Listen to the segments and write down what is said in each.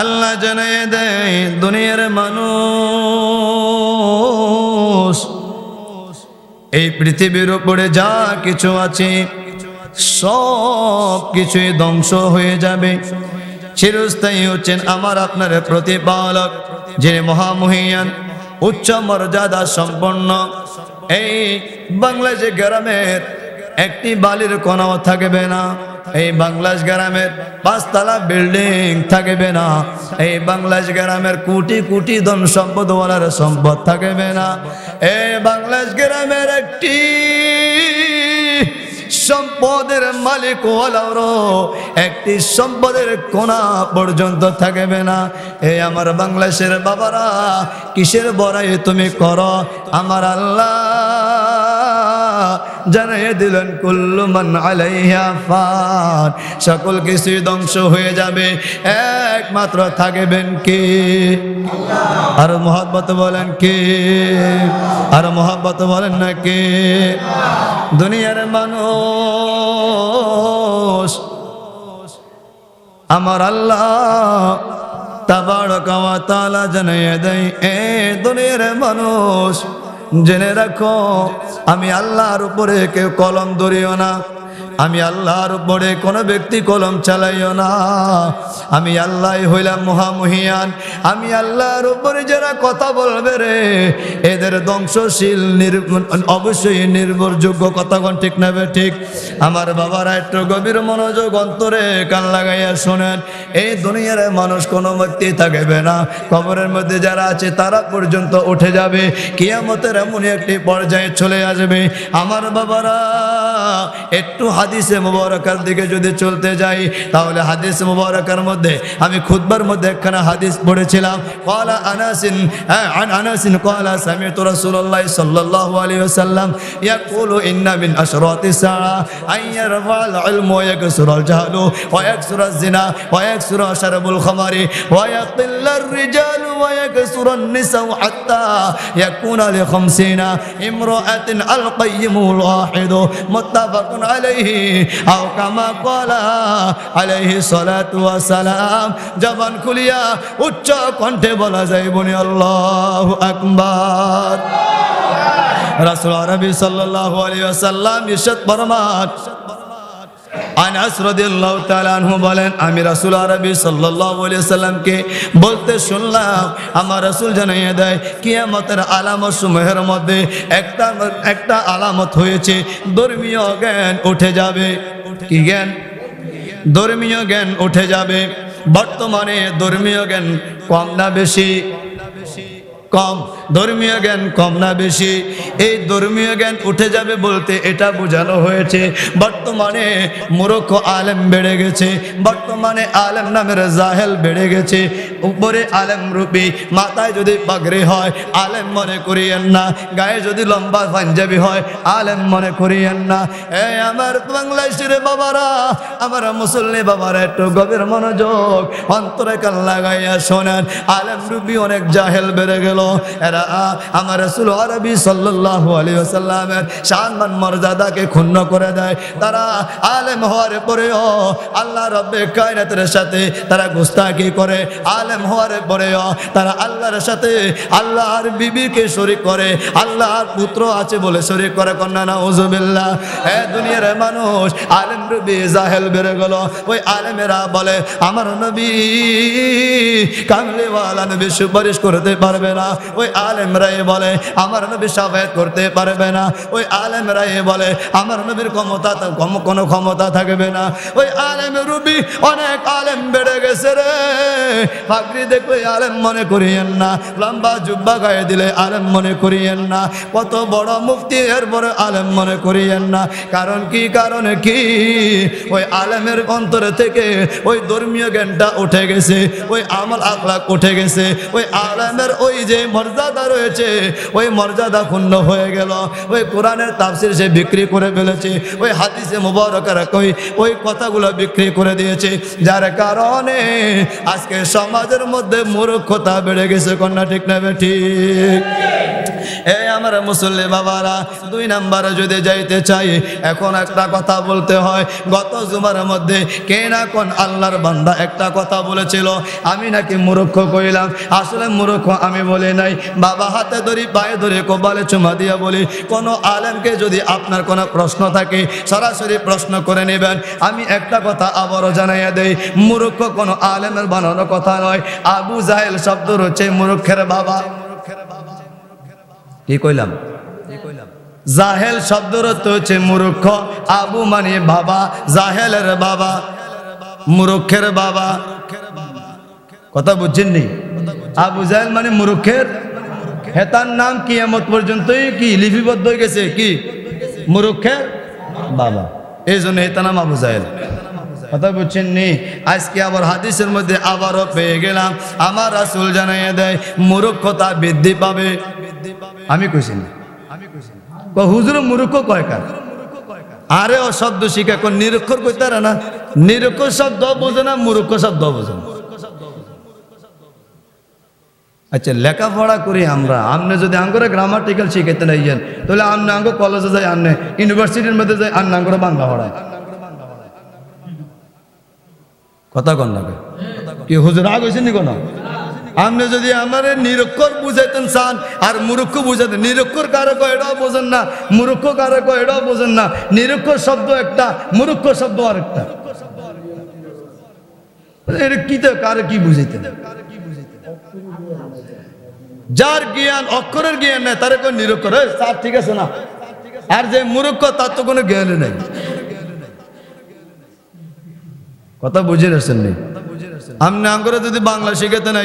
আল্লাহ জানাই দেয় দুনিয়ার মানুষ। এই পৃথিবীর উপরে যা কিছু আছে, সব কিছুই ধ্বংস হয়ে যাবে। চিরস্থায়ী হচ্ছেন আমার আপনার প্রতিপালক, যিনি মহামহিয়ান, উচ্চ মর্যাদা সম্পন্ন। এই বাংলাদেশ গ্রামের একটি বালির কোনাও থাকবে না। এই বাংলাদেশ গ্রামের পাঁচতলা বিল্ডিং থাকবে না। এই বাংলাদেশ গ্রামের কোটি কোটি ধন সম্পদ সম্পদওয়ালার সম্পদ থাকবে না। এই বাংলাদেশ গ্রামের একটি সম্পদের মালিক ওয়ালারও একটি সম্পদের কোনা পর্যন্ত থাকবে না। এই আমার বাংলাদেশের বাবারা, কিসের বড়াই তুমি করো? আমার আল্লাহ জানাই দিলেন, কুল্লু মান আলাইহা ফান সকল কিছুই ধ্বংস হয়ে যাবে, একমাত্র থাকবেন কে? আর মোহাব্বত বলেন কে? আর মোহাব্বত বলেন না কে? দুনিয়ার মানুষ, আমার আল্লাহ তাবারকা ওয়া তাআলা জানিয়ে দেয়, এ দুনিয়ার মানুষ জেনে রাখো আমি আল্লাহর উপরে কেউ কলম ধরিও না। আমি আল্লাহর উপরে কোনো ব্যক্তি কলম চালাইও না। আমি আল্লাহ হইলাম মহামহিয়ান। আমি আল্লাহর উপরে যারা কথা বলবে রে, এদের ধ্বংসশীল অবশ্যই নির্ভরযোগ্য কথাগণ ঠিক নেবে ঠিক? আমার বাবারা একটু গভীর মনোযোগ অন্তরে কান লাগাইয়া শোনেন, এই দুনিয়ার মানুষ কোনো ব্যক্তি থাকবে না। কবরের মধ্যে যারা আছে, তারা পর্যন্ত উঠে যাবে। কিয়ামতের এমনই একটি পর্যায়ে চলে আসবে। আমার বাবারা, একটু হাদিসে মুবারকার দিকে যদি চলতে যাই তাহলে হাদিস মুবারকার মধ্যে আমি খুতবার মধ্যে একখানা হাদিস পড়েছিলাম قال انس عن انس قال سمعت رسول الله صلى الله عليه وسلم يقول ان من اشراط الساعه ان يرفع العلم ويكسر الجهل ويكسر الزنا ويكسر شرب الخمر ويقل الرجال ويكسر النساء حتى يكون لخمسين امرأة القيم الواحد متفق عليه আও কামা কলা আলাইহি সালাতু ওয়া সালাম জবান খুলিয়া উচ্চ কণ্ঠে বলা যায়, বনি আল্লাহু আকবার। রাসূল আরবি সাল্লাল্লাহু আলাইহি ওয়াসাল্লাম ইরশাদ ফরমান। আনহু বলেন আমি আরবি সাল্লামকে বলতে শুনলাম, আমার দেয় আলামত মধ্যে একটা একটা আলামত হয়েছে, ধর্মীয় জ্ঞান উঠে যাবে। জ্ঞান? ধর্মীয় জ্ঞান উঠে যাবে। বর্তমানে ধর্মীয় জ্ঞান কম না বেশি। কম। ধর্মীয় জ্ঞান কম না বেশি। এই ধর্মীয় জ্ঞান উঠে যাবে বলতে এটা বোঝানো হয়েছে। বর্তমানে মূর্খ আলেম বেড়ে গেছে। বর্তমানে আলেম নামের জাহেল বেড়ে গেছে। উপরে আলেম রূপী, মাথায় যদি পাগড়ি হয়, আলেম মনে করিয়েন না। গায়ে যদি লম্বা পাঞ্জাবি হয়, আলেম মনে করিয়েন না। এই আমার বাংলাদেশের বাবারা, আমার মুসল্লি বাবারা, একটু গভীর মনোযোগ, অন্তরে কান লাগাইয়া শোনেন। আলেম রূপী অনেক জাহেল বেড়ে গেল। এরা আমার রসুল আরবি সাল্লাল্লাহু আলাইহি ওয়াসাল্লামের সম্মান মর্যাদাকে ক্ষুণ্ণ করে দেয়। তারা আলেম হওয়ার পরেও আল্লাহ রব্বে কায়নাতের সাথে তারা গুস্তাকি করে। আলেম হওয়ার পরেও তারা আল্লাহর সাথে আল্লাহর বিবিকে শরিক করে। আল্লাহর পুত্র আছে বলে শরিক করে কন্যা না ওজুবিল্লাহ এ দুনিয়ার মানুষ, আলেম রবি জাহেল বেড়ে গেল। ওই আলেমেরা বলে, আমার নবী কামলিওয়ালা নবী সুপারিশ করতে পারবে না। ওই আলেমরাই বলে, আমার নবী সাফায়াত করতে পারবে না। ওই আলেমরাই বলে, আমার নবীর ক্ষমতা কম- কোনো ক্ষমতা থাকবে না। ওই আলেম রুবি অনেক আলেম বেড়ে গেছে রে। পাগড়ি দেখো আলেম মনে করিয়েন না, লম্বা জুব্বা গায়ে দিলে আলেম মনে করিয়েন না। কত বড় মুফতি এর বড় আলেম মনে করিয়েন না। কারণ কি, কারণে কি? ওই আলেমের অন্তরে থেকে ওই ধর্মীয় জ্ঞানটা উঠে গেছে, ওই আমল আখলাক উঠে গেছে। ওই আলেমের ওই যে মর্যাদা রয়েছে, ওই মর্যাদা ক্ষুণ্ণ হয়ে গেল। ওই কোরআনের তাফসির সে বিক্রি করে ফেলেছে, ওই হাদিসে মুবারকার ওই ওই কথাগুলো বিক্রি করে দিয়েছে। যার কারণে আজকে সমাজের মধ্যে মূর্খতা বেড়ে গেছে, কন্যা ঠিক না ঠিক? এই আমার মুসল্লি বাবারা, দুই নাম্বারে যদি যাইতে চাই, এখন একটা কথা বলতে হয়, গত জুমার মধ্যে কে না কোন আল্লাহর বান্দা একটা কথা বলেছিল, আমি নাকি মূর্খ কইলাম, আসলে মূর্খ আমি বলি নাই, বাবা হাতে ধরি, পায়ে ধরে, কপালে চুমা দিয়া বলি, কোনো আলেমকে যদি আপনার কোনো প্রশ্ন থাকে, সরাসরি প্রশ্ন করে নেবেন, আমি একটা কথা আবারও জানাইয়া দেই, মূর্খ কোনো আলেমের বানানো কথা নয়, আবু জাহেল শব্দ রয়েছে মূর্খের বাবা মূর্খের বাবা। কি কইলাম? জাহেল শব্দের অর্থ হচ্ছে মূর্খ। আবু মানে বাবা, জাহেলের বাবা, মূর্খের বাবা। কথা বুঝছেননি আবু জাহেল মানে মূর্খের? হেতার নাম কিয়ামত পর্যন্তই কি লিপিবদ্ধ হয়ে গেছে? কি? মূর্খের বাবা। এই জন্য হেতার নাম আবু জাহেল। কথা বুঝছেন নি? আজকে আবার হাদিসের মধ্যে আবারও পেয়ে গেলাম। আমার রাসুল জানাইয়া দেয়, মূর্খতা বৃদ্ধি পাবে। আমি কইছি না। কয়, হুজুর মূর্খ কয়কার আরে ও শব্দ শিখা কোন নিরক্ষর কইতে না? নিরক্ষর শব্দ বোঝে না, মূর্খ শব্দ বোঝে না। আচ্ছা লেখাপড়া করি আমরা। আপনি যদি আঙ্গরে গ্রামাটিক্যাল শিখাইতে নাই যান তাহলে আপনি আঙ্গ কলেজে যাই আনে ইউনিভার্সিটির মধ্যে যাই আন্না আঙ্গরে বাংলা পড়ায়। কথা কন লাগে কি হুজুর আগ হয়েছে নি কোনো? আপনি যদি আমার নিরক্ষর বুঝাইতেন চান আর মূর্খ বুঝাইতেন নিরক্ষর কারে এটাও বোঝেন না, মূর্খ কারে এটাও বোঝেন না নিরক্ষর শব্দ একটা, মূর্খ শব্দ আরেকটা। যার জ্ঞান, অক্ষরের জ্ঞান নেই, তারে নিরক্ষর। ঠিক আছে না? আর যে মূর্খ, তার তো কোনো জ্ঞানই নেই। কথা বুঝে আপনি আঙ্গরে যদি বাংলা শিখাতে না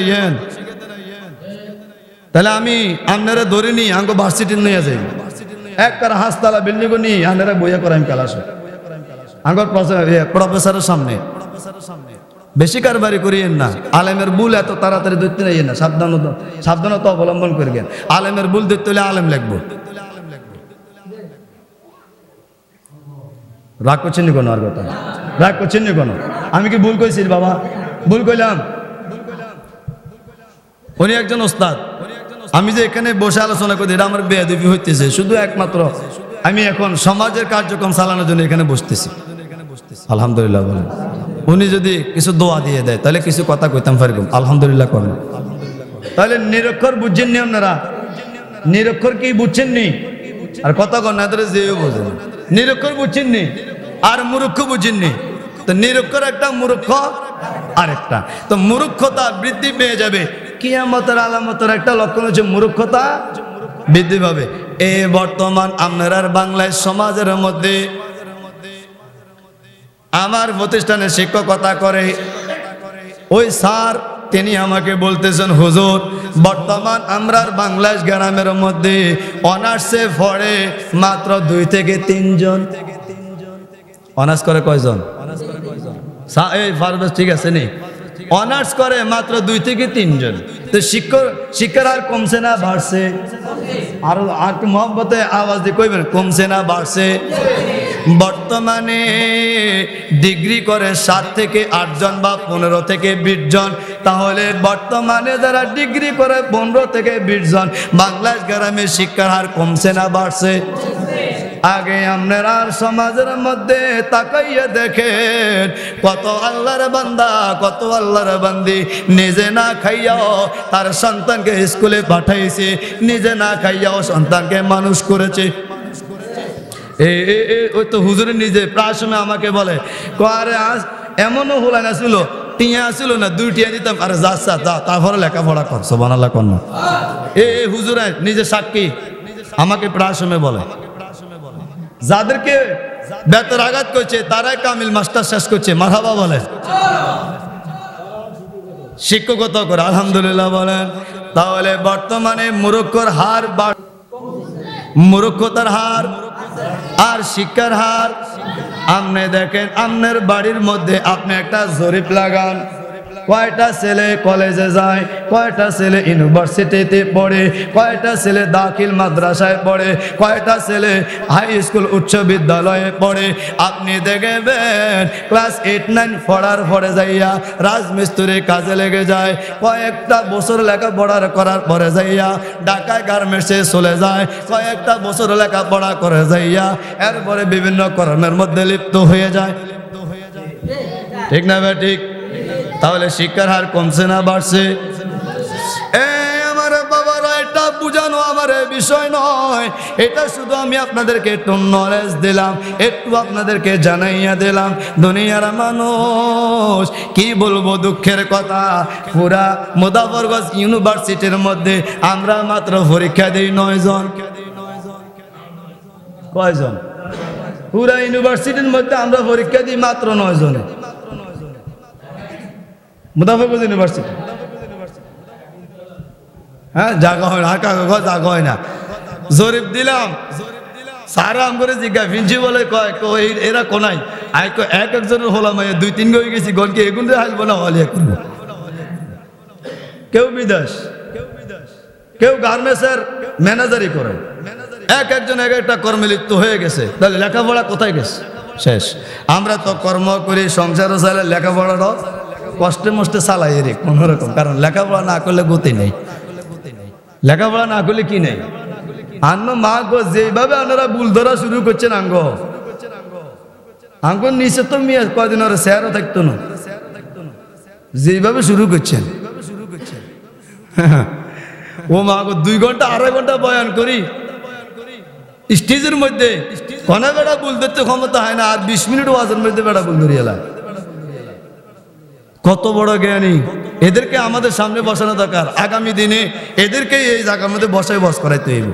তাহলে আমি আপনারা ধরে নি আঙ্গ ভার্সিটি নিয়ে যাই। এক কারা হাসতালা বিল্ডিং নি আপনারা বইয়া করাই ক্লাস। আঙ্গর প্রফেসরের সামনে। বেশি কারবারি করিয়েন না। আলেমের ভুল এত তাড়াতাড়ি ধরতে নাই না সাবধানতা সাবধানতা অবলম্বন করিবেন আলেমের ভুল ধরতে হলে আলেম লাগবো রাগ করছেন কোনো আর কথা? রাগ করছেন কোনো? আমি কি ভুল কইছি বাবা? ভুল কইলাম উনি একজন ওস্তাদ। আমি যে এখানে বসে আলোচনা করি, এটা আমার বেয়াদবি হইতেছে। শুধু একমাত্র আমি এখন সমাজের কার্যক্রম চালানোর জন্য এখানে বসতেছি। আলহামদুলিল্লাহ বলেন। উনি যদি কিছু দোয়া দিয়ে দেয়, তাহলে কিছু কথা কইতাম পারবেন আলহামদুলিল্লাহ করেন। তাহলে নিরক্ষর বুঝছেন নি আপনারা? নিরক্ষর কি বুঝছেন নি? আর কথা কন না যে বোঝেন। নিরক্ষর বুঝছেন নি? আর মূর্খ বুঝছেন নি? তো নিরক্ষর একটা মূর্খ আরেকটা। তো মূর্খতা বৃদ্ধি পেয়ে যাবে। কিয়ামতের আলামতের একটা লক্ষণ হচ্ছে মূর্খতা বৃদ্ধি পাবে। এ বর্তমান আপনার বাংলায় সমাজের মধ্যে আমার প্রতিষ্ঠানে শিক্ষকতা করে, ওই স্যার তিনি আমাকে বলতেছেন, হুজুর, বর্তমান আমরার বাংলাদেশ গ্রামের মধ্যে অনার্সে পড়ে মাত্র দুই থেকে তিনজন। অনার্স করে কয়জন? এই ফারবেশ ঠিক আছে, নি। অনার্স করে মাত্র দুই থেকে তিনজন। তো শিক্ষক, শিক্ষার আর কমছে না, বাড়ছে। আর আর মহব্বতে আওয়াজ দিয়ে কইবেন, কমছে না, বাড়ছে। বর্তমানে ডিগ্রি করে সাত থেকে আটজন বা পনেরো থেকে বিশ জন। তাহলে বর্তমানে যারা ডিগ্রি করে পনেরো থেকে বিশ জন, বাংলাদেশ গ্রামে শিক্ষার হার কমছে না, বাড়ছে। আগে আপনার আর সমাজের মধ্যে তাকাইয়া দেখেন, কত আল্লাহর বান্দা, কত আল্লাহর বান্দি। নিজে না খাইয়াও তার সন্তানকে স্কুলে পাঠাইছে, নিজে না খাইয়াও সন্তানকে মানুষ করেছে। ওই তো হুজুর নিজে, প্রায় সময় আমাকে বলে আরে আজ এমনও হলান আসছিল টিয়া আসছিল না, দুই টিয়া দিতাম, আরে যা যা তারপরে লেখাপড়া করছ বানালা না। এ, হুজুর, নিজে সাক্ষী। আমাকে প্রায় সময় বলে যাদেরকে বেতর আঘাত করছে, তারাই কামিল মাস্টার শেষ করছে। মারহাবা বলে শিক্ষকতা করে, আলহামদুলিল্লাহ বলেন। তাহলে বর্তমানে মুরক্কর হার মূর্খতার হার আর শিক্ষার হার। আপনি দেখেন আপনার বাড়ির মধ্যে আপনি একটা জরিপ লাগান। কয়টা ছেলে কলেজে যায় কয়টা ছেলে ইউনিভার্সিটিতে পড়ে কয়টা ছেলে দাখিল মাদ্রাসায় পড়ে কয়টা ছেলে হাই স্কুল উচ্চ বিদ্যালয়ে পড়ে। আপনি দেখবেন ক্লাস এইট নাইন পড়ার পরে যাইয়া রাজমিস্ত্রি কাজে লেগে যায় কয়েকটা বছর লেখাপড়ার করার পরে যাইয়া ঢাকায় গার্মেন্টসে চলে যায় কয়েকটা বছর লেখাপড়া করে যাইয়া এরপরে বিভিন্ন কর্মের মধ্যে লিপ্ত হয়ে যায়। ঠিক না ভাই ঠিক? তাহলে শিক্ষার হার কমছে না বাড়ছে? বুঝানো আমার বিষয় নয়। এটা শুধু আমি আপনাদেরকে একটু নলেজ দিলাম, একটু আপনাদেরকে জানাইয়া দিলাম। মানুষ, কি বলব দুঃখের কথা? পুরা ইউনিভার্সিটির মধ্যে আমরা মাত্র পরীক্ষা দিই নয় জন। কয়জন? পুরা ইউনিভার্সিটির মধ্যে আমরা পরীক্ষা দিই মাত্র নয় জনে। মুদাফরগঞ্জ ইউনিভার্সিটি হ্যাঁ জাগা হয় না, আর কাকা জাগা হয় না। জরিপ দিলাম। সারা আম জিজ্ঞা প্রিন্সিপালে কয় কয় এরা কোনাই আই কয়, এক একজনের হলাম দুই তিন হয়ে গেছি গনকে এগুন হাসবো না, হলিয়া করব। কেউ বিদেশ, কেউ গার্মেন্টসের ম্যানেজারই করে। এক একজন এক একটা কর্মে লিপ্ত হয়ে গেছে। তাহলে লেখাপড়া কোথায় গেছে? শেষ। আমরা তো কর্ম করি সংসারও চালে লেখাপড়াটাও কষ্টে মষ্টে চালাই রে, কোনো রকম। কারণ লেখাপড়া না করলে গতি নেই। লেখাপড়া না করলে কি নেই? আন্ন মা গো, যেভাবে আপনারা বুল ধরা শুরু করছেন আঙ্গ। আঙ্গ নিচে তো মেয়ে, কদিন ওরা স্যারও থাকতো না। যেভাবে শুরু করছেন। ও মা গো, দুই ঘণ্টা, আড়াই ঘণ্টা বয়ান করি। স্টেজের মধ্যে, কনে বেড়া বুল ধরতে ক্ষমতা হয় না, আর বিশ মিনিট ওয়াজের মধ্যে বেড়া বুল ধরিয়ে এলা কত বড় জ্ঞানী। এদেরকে আমাদের সামনে বসানো দরকার। আগামী দিনে এদেরকে এই জায়গার মধ্যে বসায় বস করাইতে হইব।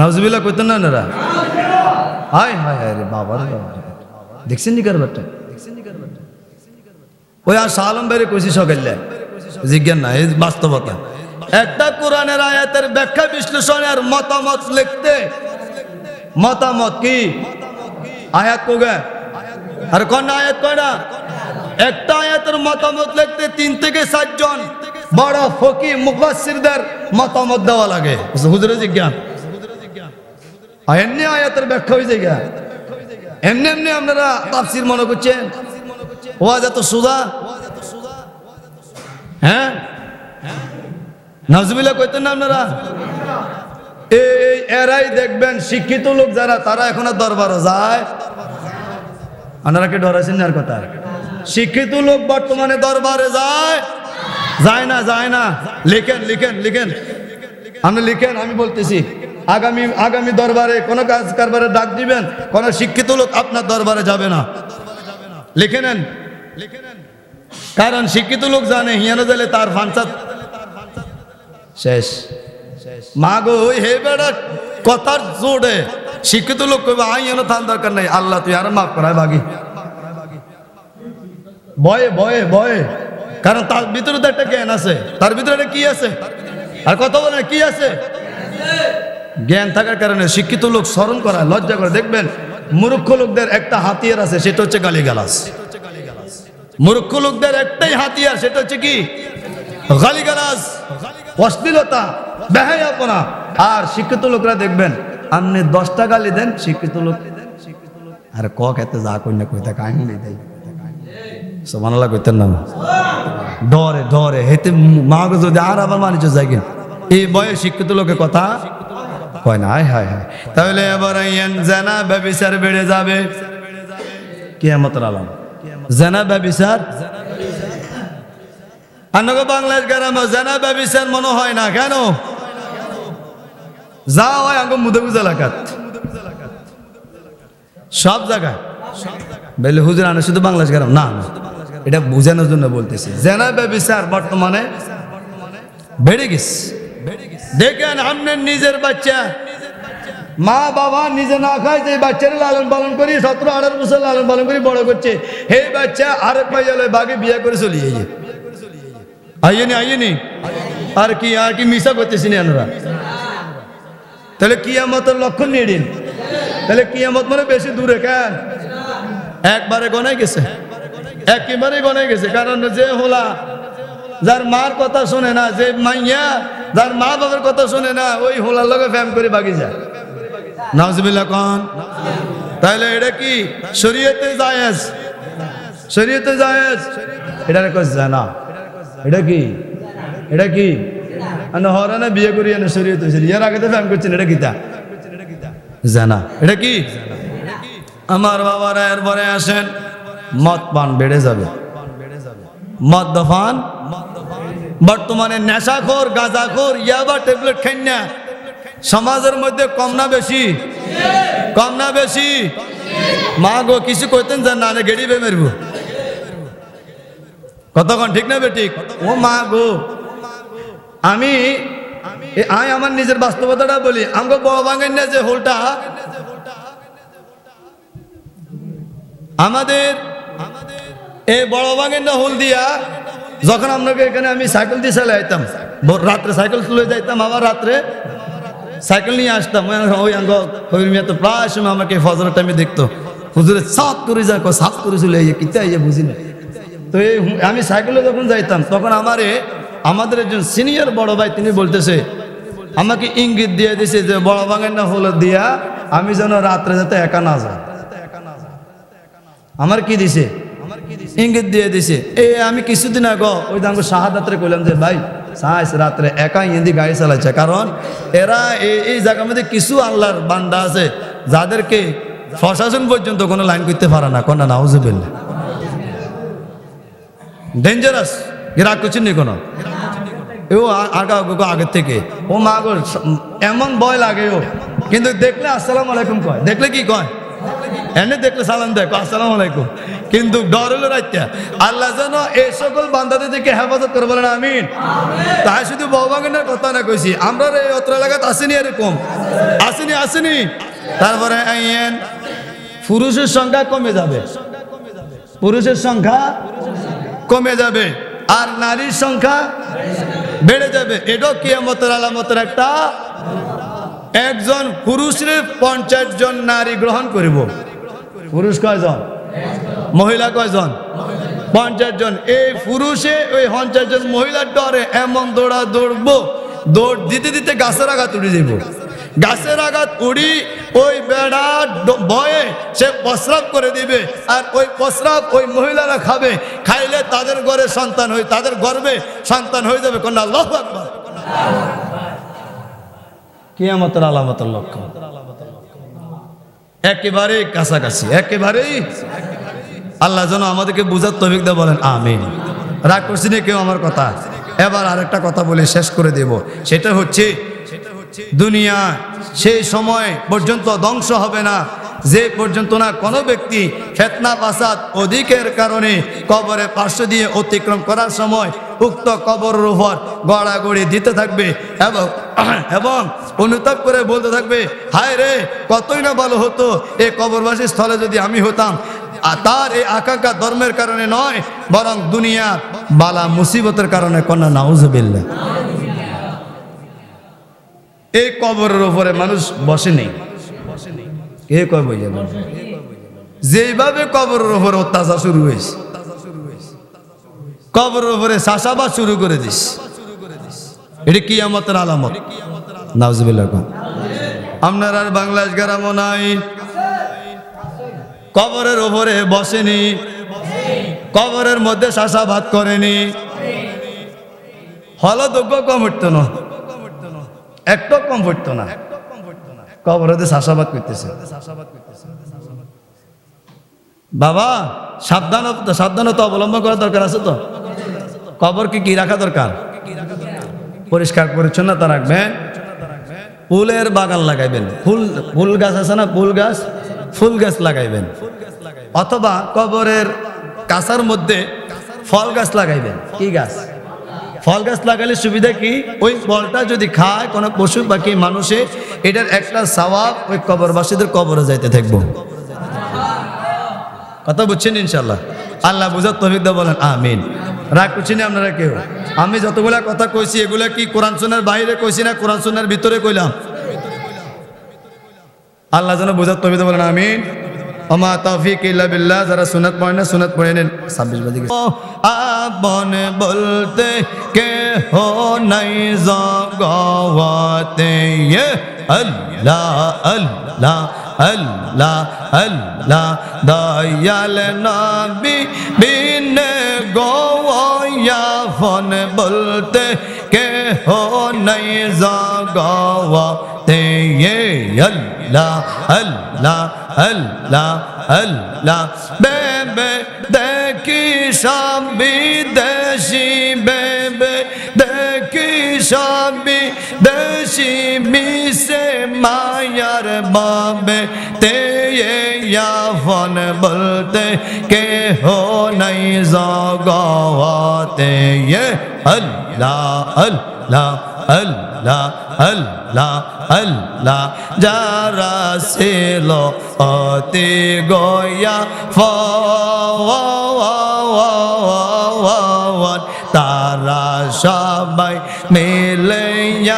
নাজবিল্লা কইতেন না এনারা হায় হায় হায় রে বাবা রে বাবা। দেখছেন নি কারবারটা? ওই আর শালম বাইরে কইছি সকালে। জিজ্ঞান না, এই বাস্তবতা। একটা কোরআনের আয়াতের ব্যাখ্যা বিশ্লেষণের মতামত লিখতে। মতামত কি? আয়াত কোগে? আর কোন আয়াত কয়টা একটা আয়াতের মতামত লিখতে তিন থেকে চারজন বড় ফকি মুফাসসিরদের মতামত দেওয়া লাগে। হুজুরে জিজ্ঞান এমনি আয়াতের ব্যাখ্যা হয়ে যায় এমনি এমনি আপনারা তাফসির মনে করছেন? ওয়াজ এত সুদা হ্যাঁ? নাজবিল্লা কইতেন না আপনারা? এই এরাই দেখবেন শিক্ষিত লোক যারা, তারা এখন আর দরবারও যায়। আপনারা কি ডরাইছেন না আর কথা? শিক্ষিত লোক বর্তমানে দরবারে যায়। যায় না যায় না। লিখেন লিখেন লিখেন। আপনি লিখেন, আমি বলতেছি, আগামী আগামী দরবারে কোনো কাজ কারবারে ডাক দিবেন, কোন শিক্ষিত লোক আপনার দরবারে যাবে না। লিখে নেন। কারণ শিক্ষিত লোক জানে, হিয়ানো দিলে তার ফানসাদ শেষ। মা গো হে বেড়া কথার জোরে শিক্ষিত লোক কইবে, আই, এনে থান দরকার নাই। আল্লাহ, তুই আর মাফ করায় বাগি। ভয়ে ভয়ে ভয়ে। কারণ তার ভিতরে তো একটা জ্ঞান আছে। তার ভিতরে একটা কি আছে? আর কথা বলে কি আছে? জ্ঞান থাকার কারণে শিক্ষিত লোক স্মরণ করা লজ্জা করে। দেখবেন, মূর্খ লোকদের একটা হাতিয়ার আছে, সেটা হচ্ছে গালিগালাস মূর্খ লোকদের একটাই হাতিয়ার, সেটা হচ্ছে কি? গালিগালাস অশ্লীলতা, বেহায়াপনা। আর শিক্ষিত লোকরা দেখবেন আপনি দশটা গালি দেন, শিক্ষিত লোক। আর ক খেতে যা কই না কইতা কাহিনী দেয় কইতেন না। ডরে ডরে হেতে মাকে যদি আর আবার মানিচ যায় এই বয়স শিক্ষিত লোকের কথা কয় না, হায় হায় হায়। তাহলে এবার জানা ব্যবিচার বেড়ে যাবে। কিয়ামতের আলাম। জানা ব্যবিচার? আনগো বাংলাদেশ গ্রামে জানা ব্যবিচার মনে হয় না কেন? যা হয় আঙ্গ মুদগুজ এলাকাত। সব জায়গায়। বেলে, হুজুর আনে শুধু বাংলাদেশ গ্রাম না। এটা বোঝানোর জন্য বলতেছি। জেনা ব্যবিচার বর্তমানে বেড়ে গেছে। দেখেন আপনার নিজের বাচ্চা। মা বাবা নিজে না খায়, যে বাচ্চারা লালন পালন করি, সতেরো, আঠারো বছর লালন পালন করি, বড় করছে হে বাচ্চা আরেক ভাই হলে বাগে বিয়ে করে চলে যাইয়ে আইয়েনি আইয়েনি আর কি আর কি মিশা করতেছি না তাহলে কিয়ামতের লক্ষণ দিন তাহলে কিয়ামত মানে বেশি দূরে কেন? একবারে গনাই গেছে। একেবারে গনে গেছে। কারণ যে হোলা, যার মার কথা শোনে না, যে মাইয়া, যার মা বাবার কথা শোনে না, ওই হোলার লগে ফ্যাম করে বাগি যায়। নাজবিল্লা কন। তাহলে এটা কি? শরীয়তে জায়েজ। শরীয়তে জায়েজ। এটা কই জানা এটা কি? এটা কি? বিয়ে এনে শরীয়তে হয়েছিল এর আগে করছেন এটা কিতা জানা এটা কি আমার বাবারা এরপরে আসেন মদ পান বেড়ে যাবে মদ দফান বর্তমানে নেশাখোর গাঁজাখোর ইয়াবা ট্যাবলেট খাই না সমাজের মধ্যে কম না বেশি কম না বেশি মা গো কিছু কইতেন যে না গেড়ি বে মেরবো কতক্ষণ ঠিক না বে ঠিক ও মা গো আমি আমি আমার নিজের বাস্তবতাটা বলি। আমাকে বড় বাঙেন না যে হোলটা আমাদের এই বড় বাঙের না হোল দিয়া যখন আপনাকে এখানে আমি সাইকেল দিয়ে চলে আইতাম রাত্রে সাইকেল তুলে যাইতাম, আবার রাত্রে সাইকেল নিয়ে আসতাম। ওই অঙ্গ ওই মেয়ে তো প্রায় সময় আমাকে ফজরের টাইমে দেখতো। হুজুরে, সাত করে যায় সাত করে চলে এই কিতা ইয়ে তো এই আমি সাইকেলে যখন যাইতাম, তখন আমারে আমাদের একজন সিনিয়র বড় ভাই, তিনি বলতেছে, আমাকে ইঙ্গিত দিয়ে দিছে যে বড় বাঙের না হলো দিয়া আমি যেন রাত্রে যাতে একা না যাই। আমার কি দিছে? ইঙ্গিত দিয়ে দিছে, এ, আমি কিছুদিন আগে ওই দাঙ্গ শাহাদাত্রে কইলাম যে, ভাই, সাইস রাত্রে একা ইন্দি গাড়ি চালাইছে। কারণ এরা এই এই জায়গার মধ্যে কিছু আল্লাহর বান্দা আছে, যাদেরকে প্রশাসন পর্যন্ত কোনো লাইন করতে পারে না। কোনা নাউজুবিল্লা ডেঞ্জারাস রাগ করছেন নি কোনো ও আগা আগের থেকে। ও মা গো এমন ভয় লাগে ও। কিন্তু দেখলে আসসালাম আলাইকুম কয়। দেখলে কি কয়? এনে দেখলে সালাম দেখো আসসালামু আলাইকুম। কিন্তু ডর হলো রাইতা আল্লাহ যেন এই সকল বান্দাদের দিকে হেফাজত করে বলেন, আমিন। তাই শুধু বহবাগানের কথা না কইছি, আমরা এই অত্র এলাকাত আসেনি এরকম। আসেনি আসেনি। তারপরে আইয়েন, পুরুষের সংখ্যা কমে যাবে। পুরুষের সংখ্যা কমে যাবে। আর নারীর সংখ্যা বেড়ে যাবে। এটাও কিয়ামতের আলামতের একটা একজন পুরুষের পঞ্চাশ জন নারী গ্রহণ করিব। পুরুষ কয়জন? মহিলা কয়জন? পঞ্চাশ জন। এই পুরুষে ওই পঞ্চাশ জন মহিলার ডরে এমন দৌড়া দৌড়বো, দৌড় দিতে দিতে গাছের আঘাত উড়ে যাব গাছের আঘাত উড়ি ওই বেড়া ভয়ে সে প্রস্রাব করে দিবে। আর ওই প্রস্রাব ওই মহিলারা খাবে। খাইলে তাদের ঘরে সন্তান হয়ে তাদের গর্বে সন্তান হয়ে যাবে। কন্যা, আল্লাহ আকবার। কিয়ামতের আলামতের লক্ষণ। একেবারেই কাছাকাছি, একেবারেই আল্লাহ যেন আমাদেরকে বুঝার তবিক দা বলেন, আমিন। রাগ করছি কেউ আমার কথা? এবার আরেকটা কথা বলে শেষ করে দেব। সেটা হচ্ছে দুনিয়া সেই সময় পর্যন্ত ধ্বংস হবে না। যে পর্যন্ত না কোনো ব্যক্তি ফেতনা পাসাদ অধিকের কারণে কবরে পার্শ্ব দিয়ে অতিক্রম করার সময় উক্ত কবরের উপর গড়াগড়ি দিতে থাকবে এবং এবং অনুতাপ করে বলতে থাকবে, হায় রে, কতই না ভালো হতো এই কবরবাসী স্থলে যদি আমি হতাম। আর তার এই আকাঙ্ক্ষা ধর্মের কারণে নয়, বরং দুনিয়া বালা মুসিবতের কারণে কন্যা নাউজবিল্লা এই কবরের উপরে মানুষ বসে নেই। কে কয় বই যাবেন যেভাবে কবরের উপরে অত্যাচার শুরু হয়েছে, কবরের উপরে চাষাবাদ শুরু করে দিস এটি কি আমাদের আলামত আপনার আর বাংলাদেশ গ্রামও নাই। কবরের উপরে বসেনি। কবরের মধ্যে চাষাবাদ করেনি। হলযোগ্য কম উঠতো না একটু কম পড়তো না। কবরতে চাষাবাদ করতেছে। বাবা সাবধানতা সাবধানতা অবলম্বন করা দরকার আছে তো? কবরকে কি রাখা দরকার? পরিষ্কার, পরিচ্ছন্নতা রাখবেন। ফুলের বাগান লাগাইবেন। ফুল ফুল গাছ আছে না? ফুল গাছ? ফুল গাছ লাগাইবেন। অথবা কবরের কাঁচার মধ্যে ফল গাছ লাগাইবেন। কি গাছ? ফল গাছ লাগালে সুবিধা কি? ওই ফলটা যদি খায় কোনো পশু পাখি মানুষে, এটার একটা সওয়াব ওই কবরবাসীদের কবরে যাইতে থাকব। কথা বুঝছেন ইনশাল্লাহ আল্লাহ বুঝার তফিক দা বলেন, আমিন। রাগ করছি না আপনারা কেউ? আমি যতগুলা কথা কইছি, এগুলা কি কোরআন সোনার বাইরে কইছি না কোরআন সোনার ভিতরে কইলাম? আল্লাহ যেন বুঝার তফিক দা বলেন, আমিন। আমা তৌফিক ইল্লা বিল্লাহ যারা সুনাত পড়েন না সুনাত পড়ে নেন ছাব্বিশ বাজে গেছে। ও আপন বলতে কে হো নাই জগতে ইয়ে আল্লাহ আল্লাহ আল্লাহ আল্লাহ দয়াল নবী বিন গোয়া ফন বলতে কে হো নাই জগতে ইয়ে আল্লাহ আল্লাহ আল্লাহ। বেবে, দেখি সব বিদেশি বেবে, দেখি সব বিদেশি মিশে মায়ার বাবে। তে ফন বলতে কে হো নাই জগতে। আল্লাহ আল্লাহ আল্লাহ আল্লাহ আল্লাহ, যারা ছিল অতি গয়া ফওয়ান তারা সবাই মিলে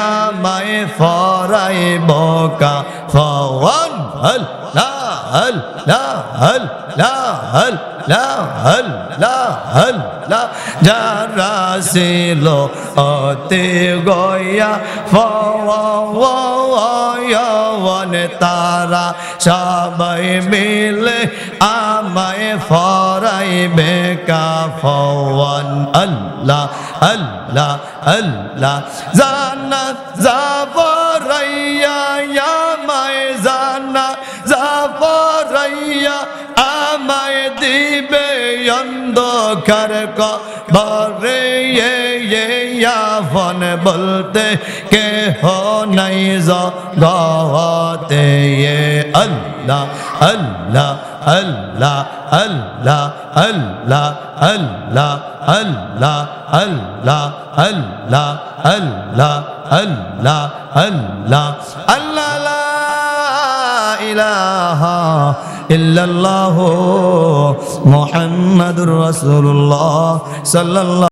আমায় ফরাই বকা ফওয়ান আল্লাহ। هل لا هل لا هل لا هل لا هل لا جرى سيلو أتي غويا فوووووان تارا সবাই মিলে আমায় ফরাইবে কাফওয়ান আল্লাহ আল্লাহ আল্লাহ জান্নাত যাব দিবে অন্ধকার কবরে ফন বলতে কে হো নাই জগতে আল্লাহ আল্লাহ আল্লাহ আল্লাহ আল্লাহ আল্লাহ আল্লাহ আল্লাহ আল্লাহ আল্লাহ আল্লাহ আল্লাহ আল্লাহ ইলাহা ইল্লাল্লাহু মুহাম্মাদুর রাসূলুল্লাহ সাল্লাল্লাহু